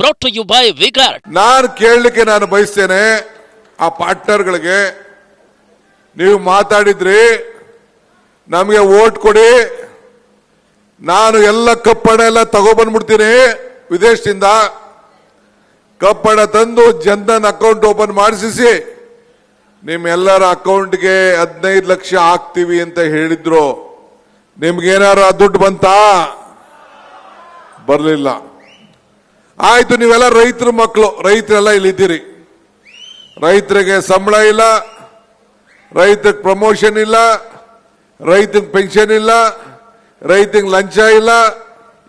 brought to you by Vigart. ನಾನು ಕೇಳಲಿಕ್ಕೆ ನಾನು ಬಯಸ್ತೇನೆ, ಆ ಪಾರ್ಟ್ನರ್ಗಳಿಗೆ. ನೀವು ಮಾತಾಡಿದ್ರಿ, ನಮಗೆ ಓಟ್ ಕೊಡಿ. ನಾನು ಎಲ್ಲ ಕಪ್ಪಣ ಎಲ್ಲ ತಗೊಬಂದ್ಬಿಡ್ತೀನಿ ವಿದೇಶದಿಂದ. ಕಪ್ಪಣ ತಂದು ಜನ್ಧನ್ ಅಕೌಂಟ್ ಓಪನ್ ಮಾಡಿಸಿ ನಿಮ್ಮೆಲ್ಲರ ಅಕೌಂಟ್ಗೆ ಹದಿನೈದು ಲಕ್ಷ ಹಾಕ್ತೀವಿ ಅಂತ ಹೇಳಿದ್ರು. ನಿಮ್ಗೇನಾರು ದುಡ್ಡು ಬಂತಾ? ಬರಲಿಲ್ಲ. ಆಯ್ತು, ನೀವೆಲ್ಲ ರೈತರ ಮಕ್ಕಳು. ರೈತರೆಲ್ಲ ಇಲ್ಲಿದ್ದೀರಿ. ರೈತರಿಗೆ ಸಂಬಳ ಇಲ್ಲ ರೈತಕ್ಕೆ ಪ್ರಮೋಷನ್ ಇಲ್ಲ ರೈತಂಗ್ ಪೆನ್ಷನ್ ಇಲ್ಲ ರೈತಂಗೆ ಲಂಚ ಇಲ್ಲ,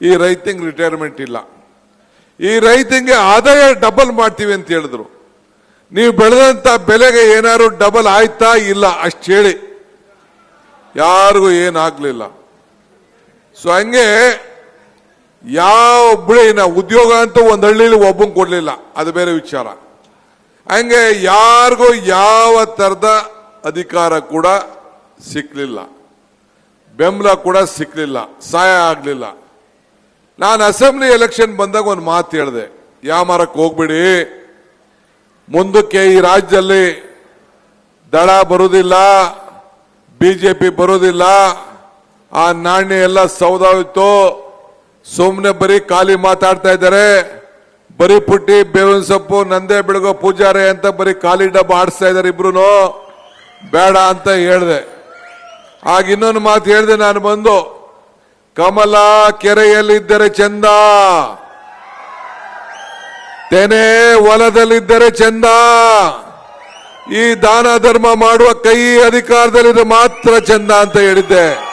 ಈ ರೈತಂಗೆ ರಿಟೈರ್ಮೆಂಟ್ ಇಲ್ಲ. ಈ ರೈತಂಗೆ ಆದಾಯ ಡಬಲ್ ಮಾಡ್ತೀವಿ ಅಂತ ಹೇಳಿದ್ರು. ನೀವು ಬೆಳೆದಂತ ಬೆಲೆಗೆ ಏನಾದ್ರು ಡಬಲ್ ಆಯ್ತಾ ಇಲ್ಲ ಅಷ್ಟು ಹೇಳಿ. ಯಾರಿಗೂ ಏನಾಗ್ಲಿಲ್ಲ. ಸೊ ಹಂಗೆ ಯಾವ ಬಿಳಿನ ನಾ ಉದ್ಯೋಗ ಅಂತೂ ಒಂದು ಹಳ್ಳಿಲಿ ಒಬ್ಬಂಗೆ ಕೊಡ್ಲಿಲ್ಲ. ಅದು ಬೇರೆ ವಿಚಾರ. ಹಂಗೆ ಯಾರಿಗೂ ಯಾವ ತರದ ಅಧಿಕಾರ ಕೂಡ ಸಿಕ್ಕಲಿಲ್ಲ ಬೆಂಬಲ ಕೂಡ ಸಿಕ್ಕಲಿಲ್ಲ ಸಹಾಯ ಆಗಲಿಲ್ಲ. ನಾನು ಅಸೆಂಬ್ಲಿ ಎಲೆಕ್ಷನ್ ಬಂದಾಗ ಒಂದು ಮಾತು ಹೇಳಿದೆ. ಯಾವ ಮರಕ್ಕೆ ಹೋಗ್ಬಿಡಿ. ಮುಂದಕ್ಕೆ ಈ ರಾಜ್ಯದಲ್ಲಿ ದಳ ಬರುವುದಿಲ್ಲ ಬಿಜೆಪಿ ಬರೋದಿಲ್ಲ. ಆ ನಾಣ್ಯ ಎಲ್ಲ ಸೌದಾವಿತ್ತು ಸುಮ್ಮನೆ ಬರೀ ಖಾಲಿ ಮಾತಾಡ್ತಾ ಇದ್ದಾರೆ. ಬರೀ ಪುಟ್ಟಿ, ಬೇವಿನ ಸೊಪ್ಪು, ನಂದೆ ಬೆಳಗೋ ಪೂಜಾರಿ ಅಂತ ಬರೀ ಖಾಲಿ ಡಬ್ಬ ಆಡಿಸ್ತಾ ಇದ್ದಾರೆ ಇಬ್ರು ಬೇಡ ಅಂತ ಹೇಳಿದೆ. ಆಗ ಇನ್ನೊಂದು ಮಾತು ಹೇಳಿದೆ ನಾನು ಬಂದು, ಕಮಲ ಕೆರೆಯಲ್ಲಿದ್ದರೆ ಚಂದ. ತೆನೆ ಹೊಲದಲ್ಲಿದ್ದರೆ ಚಂದ. ಈ ದಾನ ಧರ್ಮ ಮಾಡುವ ಕೈ ಅಧಿಕಾರದಲ್ಲಿದ್ರೆ ಮಾತ್ರ ಚಂದ ಅಂತ ಹೇಳಿದ್ದೆ.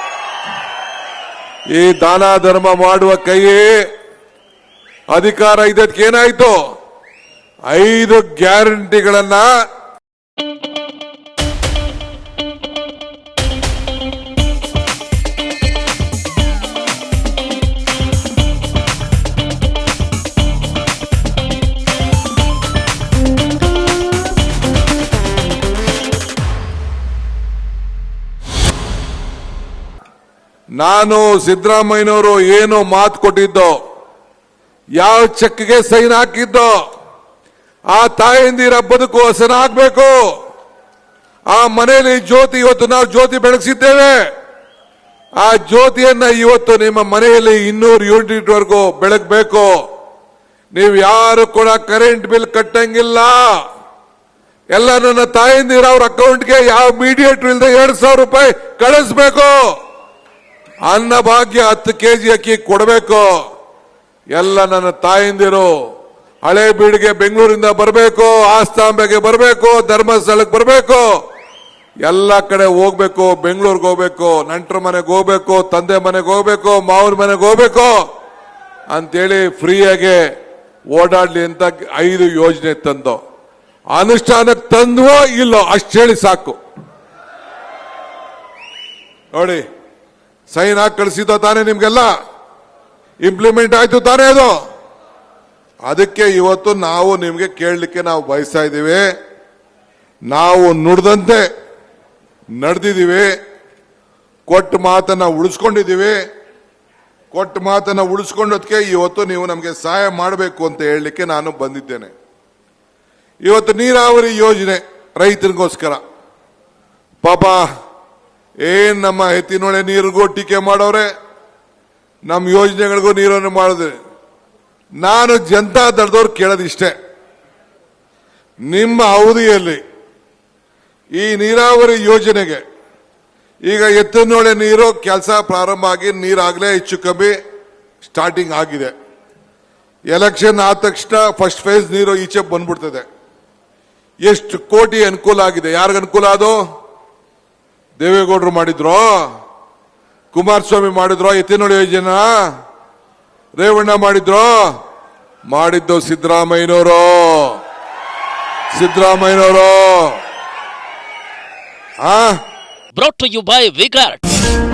ಈ ದಾನ ಧರ್ಮ ಮಾಡುವ ಕೈಯೇ ಅಧಿಕಾರ ಇದಕ್ಕೆ ಏನಾಯ್ತು ಐದು ಗ್ಯಾರಂಟಿಗಳನ್ನ ನಾನು ಸಿದ್ದರಾಮಯ್ಯನವರು ಏನು ಮಾತು ಕೊಟ್ಟಿದ್ದೋ, ಯಾವ ಚೆಕ್ಗೆ ಸೈನ್ ಹಾಕಿದ್ದೋ, ಆ ತಾಯಂದಿರ ಬದುಕು ಹಸನಾಗಬೇಕು ಆ ಮನೆಯಲ್ಲಿ ಜ್ಯೋತಿ ಇವತ್ತು ನಾವು ಜ್ಯೋತಿ ಬೆಳಗಿಸಿದ್ದೇವೆ. ಆ ಜ್ಯೋತಿಯನ್ನ ಇವತ್ತು ನಿಮ್ಮ ಮನೆಯಲ್ಲಿ ಇನ್ನೂರು ಯೂನಿಟ್ ವರೆಗೂ ಬೆಳಗಬೇಕು. ನೀವು ಯಾರು ಕೂಡ ಕರೆಂಟ್ ಬಿಲ್ ಕಟ್ಟಂಗಿಲ್ಲ. ಎಲ್ಲ ನನ್ನ ತಾಯಂದಿರ ಅವ್ರ ಅಕೌಂಟ್ಗೆ ಯಾವ ಮೀಡಿಯೇಟರ್ ಇಲ್ಲದೆ ಎರಡ್ ಸಾವಿರ ರೂಪಾಯಿ ಕಳಿಸ್ಬೇಕು. ಅನ್ನ ಭಾಗ್ಯ ಹತ್ತು ಕೆಜಿ ಅಕ್ಕಿ ಕೊಡಬೇಕು. ಎಲ್ಲ ನನ್ನ ತಾಯಿಂದಿರು ಹಳೆ ಬೀಡಿಗೆ ಬೆಂಗಳೂರಿಂದ ಬರಬೇಕು, ಆಸ್ತಾಂಬೆಗೆ ಬರಬೇಕು, ಧರ್ಮಸ್ಥಳಕ್ಕೆ ಬರಬೇಕು. ಎಲ್ಲ ಕಡೆ ಹೋಗ್ಬೇಕು, ಬೆಂಗಳೂರಿಗೆ ಹೋಗ್ಬೇಕು, ನಂಟರ ಮನೆಗೆ ಹೋಗ್ಬೇಕು, ತಂದೆ ಮನೆಗೆ ಹೋಗ್ಬೇಕು, ಮಾವನ ಮನೆಗೆ ಹೋಗ್ಬೇಕು. ಅಂತೇಳಿ ಫ್ರೀಯಾಗಿ ಓಡಾಡ್ಲಿ ಅಂತ ಐದು ಯೋಜನೆ ತಂದು. ಅನುಷ್ಠಾನಕ್ಕೆ ತಂದ್ವೋ ಇಲ್ಲೋ, ಅಷ್ಟು ಸಾಕು. ನೋಡಿ. ಸೈನ್ ಹಾಕಿ ಕಳಿಸಿದ ತಾನೇ ನಿಮ್ಗೆಲ್ಲ? ಇಂಪ್ಲಿಮೆಂಟ್ ಆಯ್ತು ತಾನೇ ಅದು? ಅದಕ್ಕೆ ಇವತ್ತು ನಾವು ನಿಮ್ಗೆ ಕೇಳಲಿಕ್ಕೆ ನಾವು ಬಯಸ್ತಾ ಇದ್ದೀವಿ. ನಾವು ನುಡ್ದಂತೆ ನಡೆದಿದ್ದೀವಿ. ಕೊಟ್ಟ ಮಾತನ್ನ ಉಳಿಸ್ಕೊಂಡಿದ್ದೀವಿ. ಕೊಟ್ಟ ಮಾತನ್ನ ಉಳಿಸ್ಕೊಂಡೋದಕ್ಕೆ ಇವತ್ತು ನೀವು ನಮಗೆ ಸಹಾಯ ಮಾಡಬೇಕು ಅಂತ ಹೇಳಲಿಕ್ಕೆ ನಾನು ಬಂದಿದ್ದೇನೆ. ಇವತ್ತು ನೀರಾವರಿ ಯೋಜನೆ ರೈತರಿಗೋಸ್ಕರ. ಪಾಪ ಏನ್ ನಮ್ಮ ಎತ್ತಿನೊಳೆ ನೀರಿಗೂ ಟೀಕೆ ಮಾಡೋರೆ? ನಮ್ಮ ಯೋಜನೆಗಳಿಗೂ ನೀರನ್ನು ಮಾಡಿದ್ರೆ ನಾನು ಜನತಾ ದಳದವ್ರು ಕೇಳೋದಿಷ್ಟೇ ನಿಮ್ಮ ಅವಧಿಯಲ್ಲಿ ಈ ನೀರಾವರಿ ಯೋಜನೆಗೆ ಈಗ ಎತ್ತಿನೊಳೆ ನೀರು ಕೆಲಸ ಪ್ರಾರಂಭ ಆಗಿ ನೀರಾಗಲೇ ಹೆಚ್ಚು ಕಮ್ಮಿ ಸ್ಟಾರ್ಟಿಂಗ್ ಆಗಿದೆ. ಎಲೆಕ್ಷನ್ ಆದ ತಕ್ಷಣ ಫಸ್ಟ್ ಫೇಸ್ ನೀರು ಈಚೆ ಬಂದ್ಬಿಡ್ತದೆ. ಎಷ್ಟು ಕೋಟಿ ಅನುಕೂಲ ಆಗಿದೆ? ಯಾರಿಗ ಅನುಕೂಲ ಅದು? ದೇವೇಗೌಡರು ಮಾಡಿದ್ರೋ? ಕುಮಾರಸ್ವಾಮಿ ಮಾಡಿದ್ರೋ ಎತ್ತಿನೊಳೆ ಯೋಜನೆ? ರೇವಣ್ಣ ಮಾಡಿದ್ರೋ? ಮಾಡಿದ್ದು ಸಿದ್ದರಾಮಯ್ಯನವರು. ಸಿದ್ದರಾಮಯ್ಯನವರು. ಆ? Brought you by Vigart.